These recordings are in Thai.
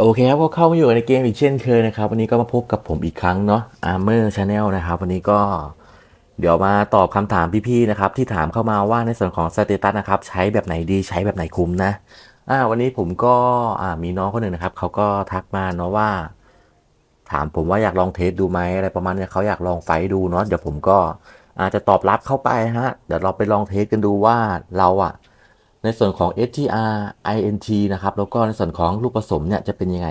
โอเคครับก็เข้ามาอยู่ในเกมอีกเช่นเคยนะครับ วันนี้ก็มาพบกับผมอีกครั้งเนาะ Armor Channel นะครับ วันนี้ก็เดี๋ยวมาตอบคำถามพี่ๆนะครับ ที่ถามเข้ามาว่าในส่วนของสเตตัสนะครับ ใช้แบบไหนดีใช้แบบไหนคุ้มนะอ่าวันนี้ผมก็อ่ามีน้องคนหนึ่งนะครับเขาก็ทักมาเนาะว่า ถามผมว่าอยากลองเทสดูไหมอะไรประมาณเนี้ยเขาอยากลองไฟดูเนาะเดี๋ยวผมก็อาจจะตอบรับเข้าไปฮะเดี๋ยวเราไปลองเทสกันดูว่าเราอะ ในส่วนของ STR INT นะครับ แล้วก็ในส่วนของลูกผสมเนี่ยจะเป็นยังไง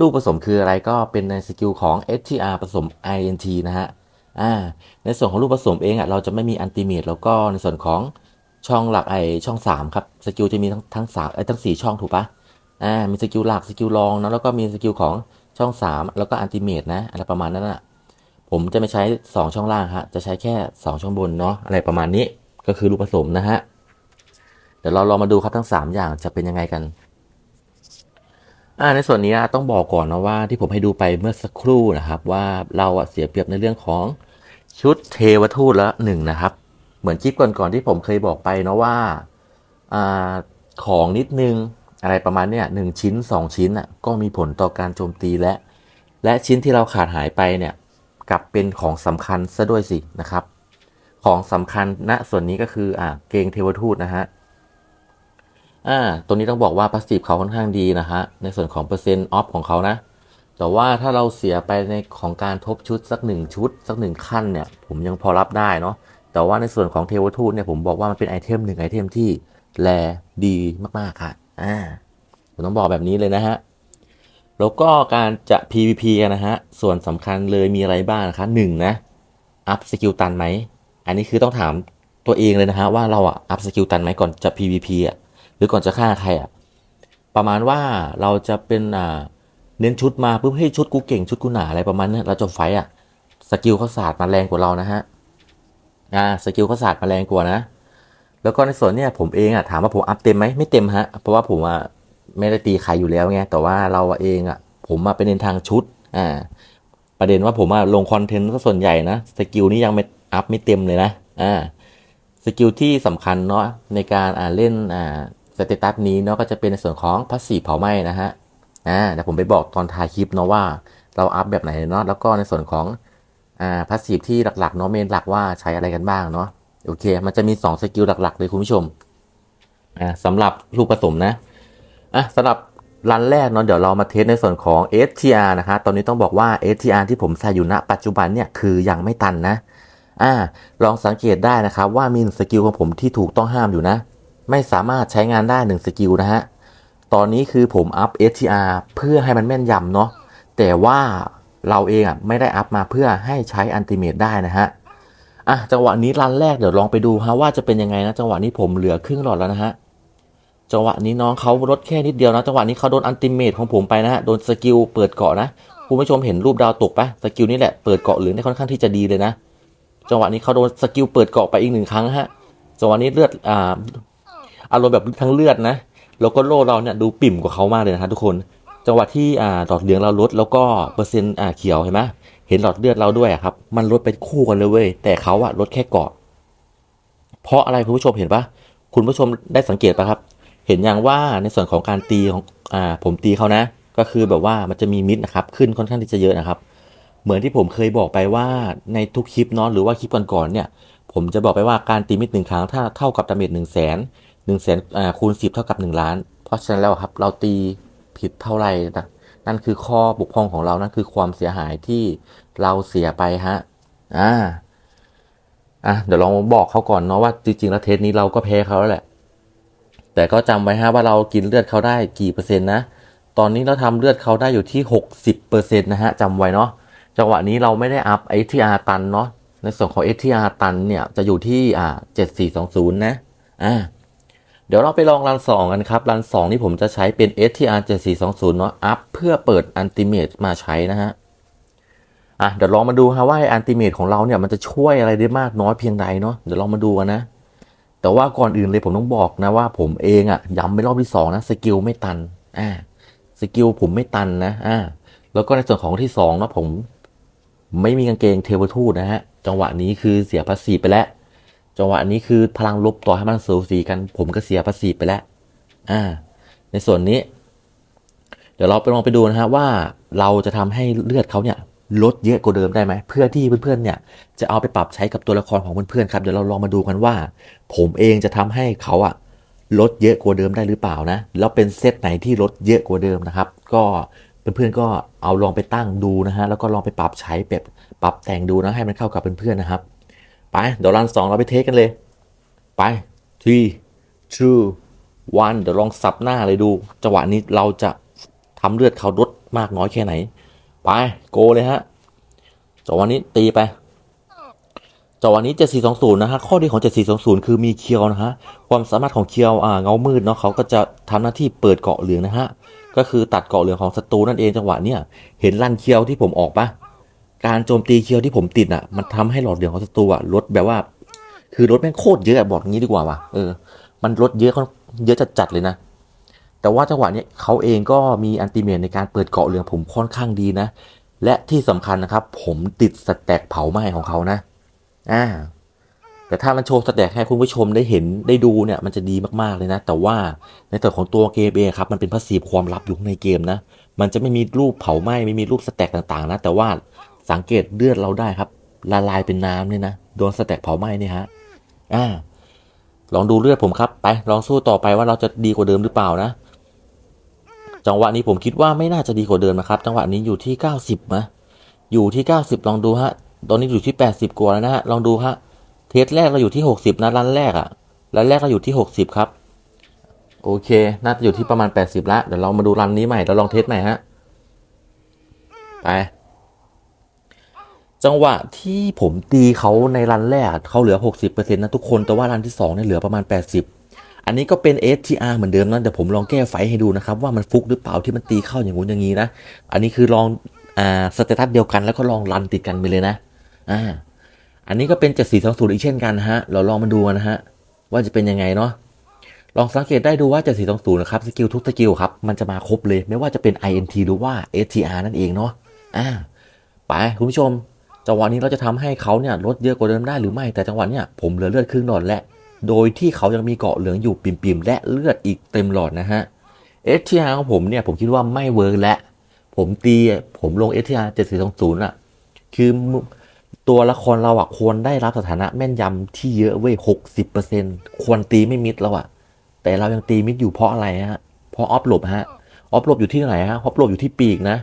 ลูกผสมคืออะไรก็เป็นในสกิลของ STR ผสม INT นะฮะอ่าในส่วนของลูกผสมเองอะเราจะไม่มีอันติเมตแล้วก็ในส่วนของช่องหลักไอช่อง 3 ครับสกิลจะมีทั้งทั้งสามไอทั้ง 4 ช่องถูกปะอ่ามีสกิลหลักสกิลรองนะแล้วก็มีสกิลของช่อง 3 แล้วก็อันติเมตนะอะไรประมาณนั้นอะผมจะไม่ใช้ 2 ช่องล่างฮะจะใช้แค่ 2 ช่องบนเนาะอะไรประมาณนี้ก็คือลูกผสมนะฮะ เดี๋ยวเราลองมาดูครับทั้ง 3 อย่างจะเป็นยังไงกันอ่าในส่วนนี้ต้องบอกก่อนนะว่าที่ผมให้ดูไปเมื่อสักครู่นะครับ ว่าเราอะเสียเปรียบในเรื่องของชุดเทวทูตละหนึ่งนะครับ เหมือนคลิปก่อนๆที่ผมเคยบอกไปนะว่าอ่าของนิดนึงอะไรประมาณเนี้ยหนึ่งชิ้น 2 ชิ้นอะก็มีผลต่อการโจมตีและ และชิ้นที่เราขาดหายไปเนี่ยกลับเป็นของสำคัญซะด้วยสินะครับ ของสำคัญณส่วนนี้ก็คืออ่าเกงเทวทูตนะฮะ อ่าตัวนี้ต้องบอกว่าพาสซีฟเขาค่อนข้างดีนะฮะ ในส่วนของเปอร์เซ็นต์ออฟของเขานะ แต่ว่าถ้าเราเสียไปในของการทบชุดสักหนึ่งชุด สักหนึ่งขั้นเนี่ย ผมยังพอรับได้เนาะ แต่ว่าในส่วนของเทวทูตเนี่ยผมบอกว่ามันเป็นไอเทมหนึ่งไอเทมที่แลดีมากๆค่ะ อ่า ผมต้องบอกแบบนี้เลยนะฮะ แล้วก็การจะ PVP กันนะฮะ ส่วนสำคัญเลยมีอะไรบ้างนะคะหนึ่งนะอัพสกิลตันไหม อันนี้คือต้องถามตัวเองเลยนะฮะว่าเราอะอัพสกิลตันไหมก่อนจะ PVP อะ รือก่อนจะฆ่าใครอะประมาณว่าเราจะเป็นอ่าเน้นชุดมาปุ๊บให้ชุดกูเก่งชุดกูหนาอะไรประมาณนี้เราจะไฟต์อะสกิลเขาศาสตร์มาแรงกว่าเรานะฮะอ่าสกิลเขาศาสตร์มาแรงกว่านะ แล้วก็ในส่วนเนี้ยผมเองอะถามว่าผมอัพเต็มไหมไม่เต็มฮะเพราะว่าผมอะไม่ได้ตีใครอยู่แล้วไงแต่ว่าเราเองอะผมมาเป็นเน้นทางชุดอ่าประเด็นว่าผมอะลงคอนเทนต์ส่วนใหญ่นะสกิลนี้ยังไม่อัพไม่เต็มเลยนะอ่าสกิลที่สำคัญเนาะในการอ่าเล่นอ่า สเตตัสนี้เนาะก็จะเป็นในส่วนของพัสสีเผาไหม้นะฮะอ่าเดี๋ยวผมไปบอกตอนท้ายคลิปเนาะว่าเราอัพแบบไหนเนาะแล้วก็ในส่วนของอ่าพัสซีที่หลักๆเนาะเมนหลักว่าใช้อะไรกันบ้างเนาะโอเค มันจะมี 2 สกิลหลัก ๆ เลยคุณผู้ชมอ่าสำหรับลูกผสมนะอะสำหรับรันแรกเนาะเดี๋ยวเรามาเทสในส่วนของ STR นะคะตอนนี้ต้องบอกว่า STR ที่ผมใส่อยู่ณปัจจุบันเนี่ยคือยังไม่ตันนะอ่าลองสังเกตได้นะครับว่ามีสกิลของผมที่ถูกต้องห้ามอยู่นะ ไม่สามารถใช้งานได้หนึ่งสกิลนะฮะ ตอนนี้คือผมอัพ STR เพื่อให้มันแม่นยำเนาะ แต่ว่าเราเองอะไม่ได้อัพมาเพื่อให้ใช้อันติเมตได้นะฮะ อะจังหวะนี้รันแรกเดี๋ยวลองไปดูฮะว่าจะเป็นยังไงนะ จังหวะนี้ผมเหลือครึ่งหลอดแล้วนะฮะ จังหวะนี้น้องเขาลดแค่นิดเดียวนะ จังหวะนี้เขาโดนอันติเมตของผมไปนะฮะ โดนสกิลเปิดเกาะนะ คุณผู้ชมเห็นรูปดาวตกปะสกิลนี้แหละเปิดเกาะหลือได้ค่อนข้างที่จะดีเลยนะ จังหวะนี้เขาโดนสกิลเปิดเกาะไปอีกหนึ่งครั้งฮะ จังหวะนี้เลือดอ่า อารมณ์แบบทั้งเลือดนะ แล้วก็โลเราเนี่ยดูปิ่มกว่าเขามากเลยนะฮะทุกคน จังหวะที่อ่าหลอดเหลืองเราลดแล้วก็เปอร์เซ็นต์อ่าเขียวเห็นไหมเห็นหลอดเลือดเราด้วยครับ มันลดไปคู่กันเลยเว้ย แต่เขาอะลดแค่เกาะ เพราะอะไรคุณผู้ชมเห็นปะคุณผู้ชมได้สังเกตปะครับ เห็นอย่างว่าในส่วนของการตีของอ่าผมตีเขานะ ก็คือแบบว่ามันจะมีมิดนะครับ ขึ้นค่อนข้างที่จะเยอะนะครับ เหมือนที่ผมเคยบอกไปว่าในทุกคลิปเนาะหรือว่าคลิปก่อนๆเนี่ย ผมจะบอกไปว่าการตีมิดหนึ่งครั้งถ้าเท่ากับดาเมจหนึ่งแสน นึ่งแสนคูณสิบเท่ากับหนึ่งล้าน เพราะฉะนั้นแล้วครับ เราตีผิดเท่าไหร่นะนั่นคือข้อบกพร่องของเรานั่นคือความเสียหายที่เราเสียไปฮะอ่าอะเดี๋ยวลองบอกเขาก่อนเนาะว่าจริงๆแล้วเทสนี้เราก็แพ้เขาแล้วแหละ แต่ก็จำไว้ฮะว่าเรากินเลือดเขาได้กี่เปอร์เซ็นต์นะตอนนี้เราทำเลือดเขาได้อยู่ที่ 60เปอร์เซ็นต์นะฮะจำไว้เนาะจังหวะนี้เราไม่ได้อัพ STR ตันเนาะในส่วนของ STR ตันเนี่ยจะอยู่ที่อ่า7420นะอ่า เดี๋ยวเราไปลองรันสองกันครับรันสองนี่ผมจะใช้เป็น STR 7420เนาะอัพเพื่อเปิดอันติเมตมาใช้นะฮะอะเดี๋ยวลองมาดูฮะว่าอันติเมตของเราเนี่ยมันจะช่วยอะไรได้มากน้อยเพียงใดเนาะเดี๋ยวลองมาดูกันนะ แต่ว่าก่อนอื่นเลยผมต้องบอกนะว่าผมเองอะ่ะย้ำไปรอบที่สองนะสกิลไม่ตันอ่าสกิลผมไม่ตันนะอ่าแล้วก็ในส่วนของที่สองนะผมไม่มีกางเกงเทวทูตนะฮะจังหวะนี้คือเสียภาษีไปแล้ว จังหวะนี้คือพลังลบต่อให้มันสูสีกัน ผมก็เสียภาษีไปแล้ว อ่า ในส่วนนี้ เดี๋ยวเราไปลองไปดูนะฮะว่าเราจะทำให้เลือดเขาเนี่ยลดเยอะกว่าเดิมได้ไหมเพื่อที่เพื่อนๆเนี่ยจะเอาไปปรับใช้กับตัวละครของเพื่อนๆครับเดี๋ยวเราลองมาดูกันว่า ผมเองจะทำให้เขาอะลดเยอะกว่าเดิมได้หรือเปล่านะแล้วเป็นเซตไหนที่ลดเยอะกว่าเดิมนะครับ ก็เพื่อนๆก็เอาลองไปตั้งดูนะฮะแล้วก็ลองไปปรับใช้แบบปรับแต่งดูนะให้มันเข้ากับเพื่อนๆนะครับ ไปเดี๋ยวรันสองเราไปเทสกันเลย ไป three two one เดี๋ยวลองสับหน้าเลยดู จังหวะนี้เราจะทำเลือดเขาลดมากน้อยแค่ไหน ไปโกเลยฮะจังหวะนี้ตีไปจังหวะนี้ 7420 นะฮะ ข้อดีของ 7420 คือมีเคียวนะฮะ ความสามารถของเคียวอ่าเงามืดเนาะเขาก็จะทำหน้าที่เปิดเกาะเหลืองนะฮะ ก็คือตัดเกาะเหลืองของศัตรูนั่นเองจังหวะเนี้ยเห็นลันเคียวที่ผมออกปะ การโจมตีเคียวที่ผมติดอะ มันทำให้หลอดเหลืองของศัตรูอะลดแบบว่า คือลดแม่งโคตรเยอะอะบอกงี้ดีกว่าว่ะเออ มันลดเยอะค่อนเยอะจัดๆเลยนะ แต่ว่าจังหวะนี้เขาเองก็มีอันติเมตในการเปิดเกาะเหลืองผมค่อนข้างดีนะ และที่สำคัญนะครับ ผมติดสแต็กเผาไหม้ของเขานะ อ่า แต่ถ้ามันโชว์สแต็กให้คุณผู้ชมได้เห็นได้ดูเนี่ย มันจะดีมากๆเลยนะ แต่ว่าในส่วนของตัวเกมเองครับ มันเป็นพาสซีฟความลับอยู่ข้างในเกมนะ มันจะไม่มีรูปเผาไหม้ไม่มีรูปสแต็กต่างๆ นะ แต่ว่า สังเกตเลือดเราได้ครับ ละลายเป็นน้ำเนี่ยนะ โดนสแต็กเผาไหม้เนี่ยฮะ อ่า ลองดูเลือดผมครับ ไป ลองสู้ต่อไปว่าเราจะดีกว่าเดิมหรือเปล่านะ จังหวะนี้ผมคิดว่าไม่น่าจะดีกว่าเดิมนะครับ จังหวะนี้อยู่ที่ 90นะอยู่ที่ 90 ลองดูฮะ ตอนนี้อยู่ที่ 80 กว่าแล้วนะฮะ ลองดูฮะ เทสแรกเราอยู่ที่ 60 นะรันแรกอะรันแรกเราอยู่ที่ 60 ครับ โอเค น่าจะอยู่ที่ประมาณ 80ละ เดี๋ยวเรามาดูรันนี้ใหม่ เราลองเทสใหม่ฮะ ไป จังหวะที่ผมตีเขาในรันแรกเขาเหลือ 60%นะทุกคน แต่ว่ารันที่2เนี่ยเหลือประมาณ 80 อันนี้ก็เป็น STR เหมือนเดิมนะแต่ผมลองแก้ไฟให้ดูนะครับ ว่ามันฟุกหรือเปล่าที่มันตีเข้าอย่างงู้นอย่างนี้นะ อันนี้คือลองอ่าสเตตัสเดียวกันแล้วก็ลองรันติดกันไปเลยนะอ่าอันนี้ก็เป็น 7420 อีกเช่นกันนะฮะ เราลองมาดูกันนะฮะว่าจะเป็นยังไงเนาะลองสังเกตได้ดูว่า 7420 นะครับสกิลทุกสกิลครับมันจะมาครบเลย ไม่ว่าจะเป็น INT หรือว่า STR นั่นเองเนาะอ่าไปคุณผู้ชม จังหวะนี้เราจะทำให้เขาเนี่ยลดเยอะกว่าเดิมได้หรือไม่แต่จังหวะเนี้ยผมเหลือเลือดครึ่งหลอดและ โดยที่เขายังมีเกาะเหลืองอยู่ปิ่มๆและเลือดอีกเต็มหลอดนะฮะ STR ของผมเนี่ยผมคิดว่าไม่เวิร์กและ ผมตีผมลง STR 7420อะคือตัวละครเราอะควรได้รับสถานะแม่นยำที่เยอะเว้ยหกสิบเปอร์เซ็นต์ควรตีไม่มิดแล้วอะแต่เรายังตีมิดอยู่เพราะอะไรฮะเพราะออฟหลบฮะออฟหลบอยู่ที่ไหนฮะออฟหลบอยู่ที่ปีกนะ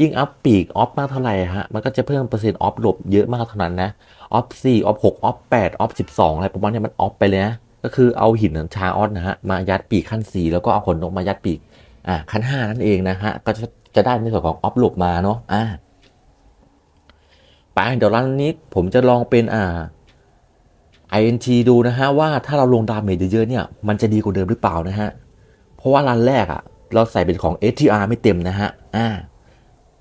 ยิ่งอัพปีกออฟมากเท่าไหร่ฮะ มันก็จะเพิ่มเปอร์เซ็นต์ออฟหลบเยอะมากเท่านั้นนะ ออฟสี่ออฟหกออฟแปดออฟสิบสองอะไรประมาณนี้มันออฟไปเลยนะ ก็คือเอาหินชาออสนะฮะ มายัดปีกขั้นสี่แล้วก็เอาขนนกมายัดปีก อ่า ขั้นห้านั่นเองนะฮะ ก็จะจะได้ในส่วนของออฟหลบมาเนาะ อ่า ไปเดี๋ยวรันนี้ผมจะลองเป็นอ่า INT ดูนะฮะว่าถ้าเราลงดาเมจเยอะๆเนี่ย มันจะดีกว่าเดิมหรือเปล่านะฮะ เพราะว่ารันแรกอะ่ะ เราใส่เป็นของ STR ไม่เต็มนะฮะ อ่า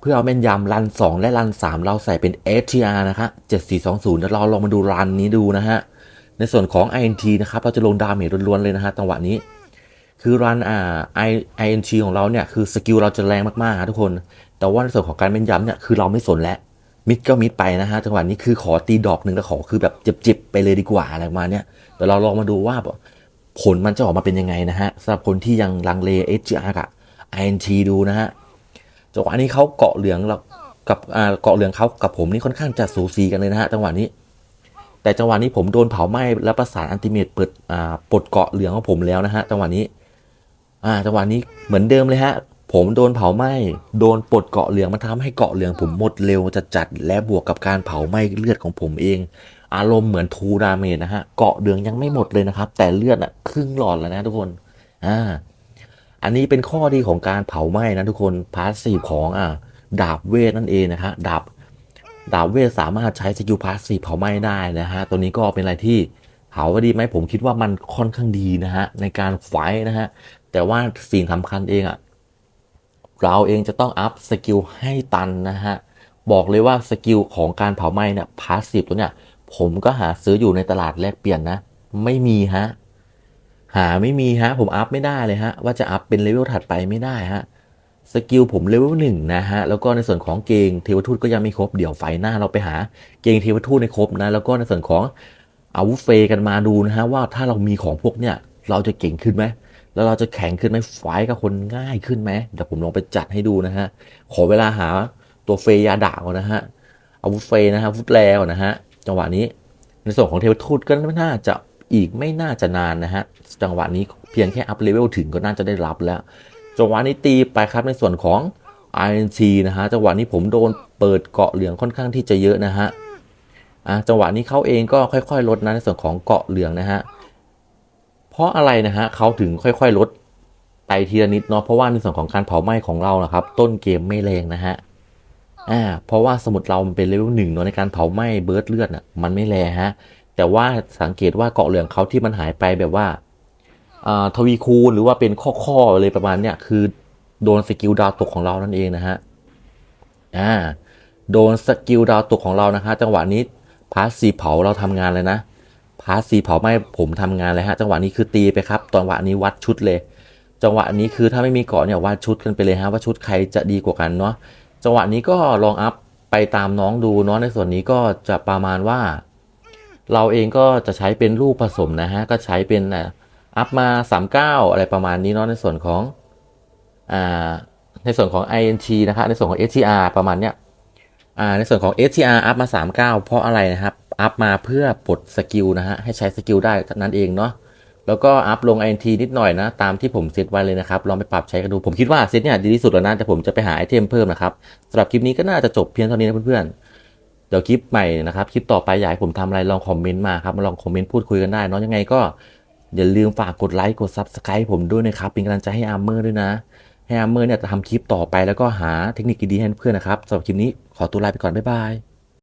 เพื่อเอาแม่นยำรัน 2 และรัน 3 เราใส่เป็น STR นะคะ7420แล้วเราลองมาดูรันนี้ดูนะฮะ ในส่วนของ INT นะครับ เราจะลงดาเมจล้วนๆเลยนะฮะจังหวะนี้ คือรันอ่า INT ของเราเนี่ยคือสกิลเราจะแรงมากๆทุกคน แต่ว่าในส่วนของการแม่นยำเนี่ยคือเราไม่สนแล้วมิดก็มิดไปนะฮะจังหวะนี้คือขอตีดอกหนึ่งแล้วขอคือแบบเจ็บๆไปเลยดีกว่าอะไรมาเนี้ยเดี๋ยวเราลองมาดูว่าผลมันจะออกมาเป็นยังไงนะฮะสำหรับคนที่ยังลังเล HGR กับ INT ดูนะฮะ จังหวะนี้เขาเกาะเหลืองเรากับเกาะเหลืองเขากับผมนี่ค่อนข้างจะสูสีกันเลยนะฮะจังหวะนี้ แต่จังหวะนี้ผมโดนเผาไหม้และประสานอันติเมตเปิดอ่าปลดเกาะเหลืองของผมแล้วนะฮะจังหวะนี้อ่าจังหวะนี้เหมือนเดิมเลยฮะผมโดนเผาไหม้โดนปลดเกาะเหลืองมันทำให้เกาะเหลืองผมหมดเร็วจัดจัดและบวกกับการเผาไหม้เลือดของผมเอง อารมณ์เหมือนทูดาเมจนะฮะเกาะเหลืองยังไม่หมดเลยนะครับ แต่เลือดอะครึ่งหลอดแล้วนะทุกคนอ่า อันนี้เป็นข้อดีของการเผาไหม้นะทุกคนพาสซีฟของอ่าดาบเวทนั่นเองนะฮะดาบดาบเวทสามารถใช้สกิลพาสซีฟเผาไหม้ได้นะฮะตัวนี้ก็เป็นอะไรที่เผาว่าดีไหมผมคิดว่ามันค่อนข้างดีนะฮะในการไฟนะฮะแต่ว่าสิ่งสำคัญเองอะเราเองจะต้องอัพสกิลให้ตันนะฮะบอกเลยว่าสกิลของการเผาไหม้เนี่ยพาสซีฟตัวเนี่ยผมก็หาซื้ออยู่ในตลาดแลกเปลี่ยนนะ ไม่มีฮะ หาไม่มีฮะ ผมอัพไม่ได้เลยฮะ ว่าจะอัพเป็นเลเวลถัดไปไม่ได้ฮะ สกิลผมเลเวลหนึ่งนะฮะ แล้วก็ในส่วนของเกงเทวทูตก็ยังไม่ครบ เดี๋ยวไฟหน้าเราไปหาเกงเทวทูตในครบนะ แล้วก็ในส่วนของอาวุธเฟกันมาดูนะฮะว่าถ้าเรามีของพวกเนี่ยเราจะเก่งขึ้นไหมแล้วเราจะแข็งขึ้นไหมไฟกับคนง่ายขึ้นไหมเดี๋ยวผมลองไปจัดให้ดูนะฮะ ขอเวลาหาตัวเฟยาดาก่อนนะฮะ อาวุธเฟยนะฮะอาวุธแรก่อนนะฮะ จังหวะนี้ ในส่วนของเทวทูตก็ไม่น่าจะ อีกไม่น่าจะนานนะฮะ จังหวะนี้เพียงแค่อัพเลเวลถึงก็น่าจะได้รับแล้ว จังหวะนี้ตีไปครับในส่วนของ INC นะฮะ จังหวะนี้ผมโดนเปิดเกาะเหลืองค่อนข้างที่จะเยอะนะฮะอะจังหวะนี้เขาเองก็ค่อย ๆ ลดนะในส่วนของเกาะเหลืองนะฮะ เพราะอะไรนะฮะเขาถึงค่อยๆลดไปทีละนิดเนาะเพราะว่าในส่วนของการเผาไหม้ของเรานะครับ ต้นเกมไม่แรงนะฮะอ่าเพราะว่าสมุดเรามันเป็นเลเวลหนึ่งเนาะในการเผาไหม้เบิร์ดเลือดอะมันไม่แรงฮะ แต่ว่าสังเกตว่าเกาะเหลืองเขาที่มันหายไปแบบว่าทวีคูณหรือว่าเป็นข้อๆเลยประมาณเนี้ยคือโดนสกิลดาวตกของเรานั่นเองนะฮะอ่าโดนสกิลดาวตกของเรานะฮะจังหวะนี้พาสซีเผาเราทำงานเลยนะพาสซีเผาไม่ผมทำงานเลยฮะจังหวะนี้คือตีไปครับจังหวะนี้วัดชุดเลย จังหวะนี้คือถ้าไม่มีเกาะเนี่ยวัดชุดกันไปเลยฮะว่าชุดใครจะดีกว่ากันเนาะจังหวะนี้ก็ลองอัพไปตามน้องดูเนาะในส่วนนี้ก็จะประมาณว่า เราเองก็จะใช้เป็นลูกผสมนะฮะ ก็ใช้เป็นอัพมา 39 อะไรประมาณนี้เนาะในส่วนของอ่าในส่วนของ INT นะคะในส่วนของ STR ประมาณเนี้ยอ่าในส่วนของ STR อัพมา 39 เพราะอะไรนะครับ อัพมาเพื่อปลดสกิลนะฮะ ให้ใช้สกิลได้นั่นเองเนาะแล้วก็อัพลง INT นิดหน่อยนะ ตามที่ผมเซตไว้เลยนะครับ ลองไปปรับใช้กันดู ผมคิดว่าเซตเนี่ยดีที่สุดแล้วนะ แต่ผมจะไปหาไอเทมเพิ่มนะครับสำหรับคลิปนี้ก็น่าจะจบเพียงเท่านี้นะเพื่อนๆ ดี๋ยวคลิปใหม่นะครับคลิปต่อไปอยากให้ผมทำอะไรลองคอมเมนต์มาครับมาลองคอมเมนต์พูดคุยกันได้เนาะยังไงก็อย่าลืมฝากกดไลค์กดซับสไครป์ผมด้วยนะครับเป็นกำลังใจให้อาร์เมอร์ด้วยนะ ให้อาร์เมอร์เนี่ยจะทำคลิปต่อไปแล้วก็หาเทคนิคดีๆให้เพื่อนนะครับสำหรับคลิปนี้ขอตัวลาไปก่อนบ๊ายบาย